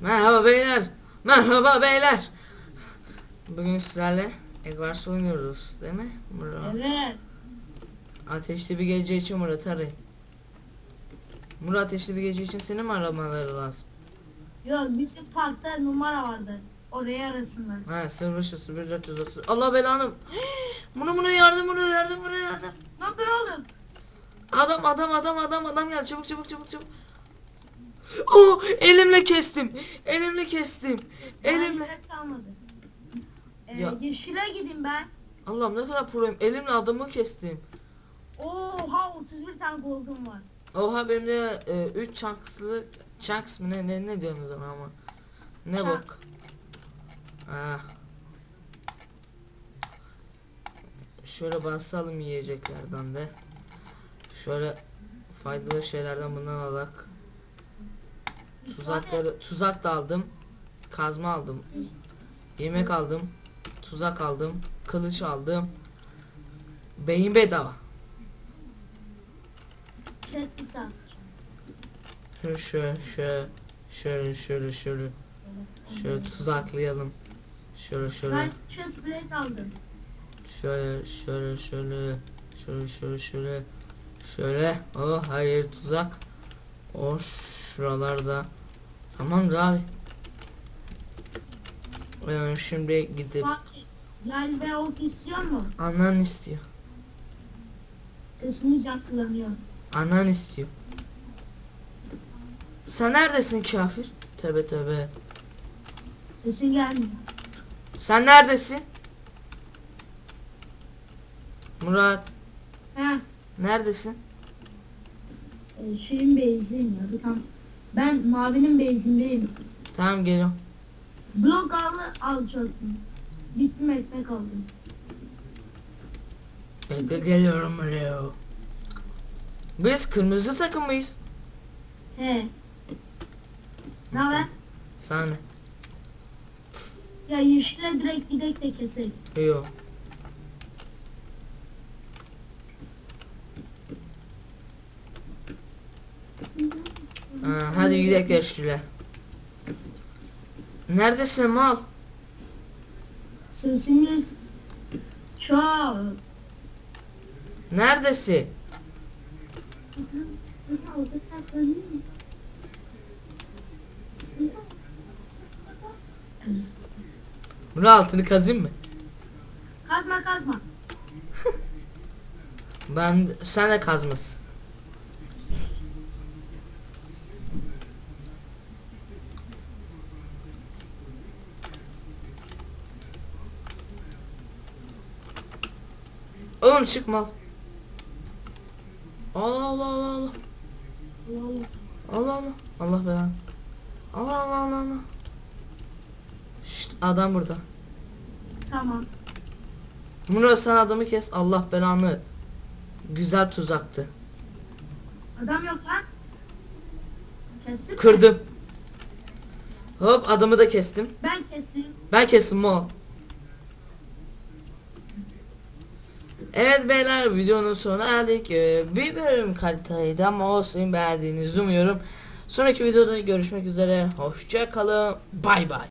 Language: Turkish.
Merhaba beyler. Merhaba beyler. Bugün sizlerle Eggwars oynuyoruz değil mi? Murat. Evet. Ateşli bir gece için Murat arayın. Murat ateşli bir gece için seni mi aramaları lazım? Yok bizim parkta numara vardı. Oraya arasınlar. Ha 0531 430. Allah belanı. Bunu bunu yardım bunu yardım bunu yardım. Ne dur oğlum? Adam adam adam adam adam geldi çabuk çabuk çabuk çabuk. Oh elimle kestim. Elimle kestim. Elimle. Elimle. kalmadı. Ee, Ya. Yeşile gideyim ben. Allah'ım ne kadar proyum. Elimle adamı kestim. Oha 31 tane gold'um var. Oha benim de 3 chunkslı chunks mı ne ne ne diyorsunuz ona ama. Ne Chunk. bok. Ah. Şöyle basalım yiyeceklerden de. Şöyle faydalı şeylerden bundan alak. Tuzakları tuzak da aldım. Kazma aldım. Yemek aldım. Tuzak aldım. Kılıç aldım. Beyin bedava. Bir saat. Şöyle şöyle şöyle şöyle şöyle tuzaklayalım. Şöyle şöyle Ben chest aldım. şöyle şöyle şöyle şöyle şöyle şöyle şöyle oh yeri tuzak. O şuralarda. Tamamdır abi. Ee, şimdi gidip Bak, Gel ve ok istiyor mu? anan istiyor. Sesimiz yankılanıyor. Anan istiyor. Sen neredesin kafir? Tövbe tövbe. Sesin gelmiyor. Sen neredesin? Murat He. neredesin? E, şeyin base'indeyim ya. Bir tam. Ben mavinin base'indeyim. Tamam geliyorum. Blok al, alacaktım. Gittim ekmek aldım. Bekle geliyorum buraya. Biz kırmızı takımıyız. He. Ne haber? Sana ne? Ya yeşile direkt gidek de kesek. Yok. Ha, hadi gidelim yaşlılar. Neredesin mal? Sesimiz çok. Neredesin? Bunun altını kazayım mı? Kazma kazma. Ben sen de kazmasın. Oğlum çıkma. Allah Allah Allah Allah. Allah Allah. Allah belanı. Allah Allah Allah Allah. Şşt, adam burada. Tamam. Murat sen adamı kes. Allah belanı. Güzel tuzaktı. Adam yok lan. Kestin mi? Kırdım. Hop adamı da kestim. Ben keseyim. Ben kestim o. Evet beyler videonun sonuna geldik. Ee, bir bölüm kaliteydi ama olsun beğendiğinizi umuyorum. Sonraki videoda görüşmek üzere. Hoşça kalın. Bay bay.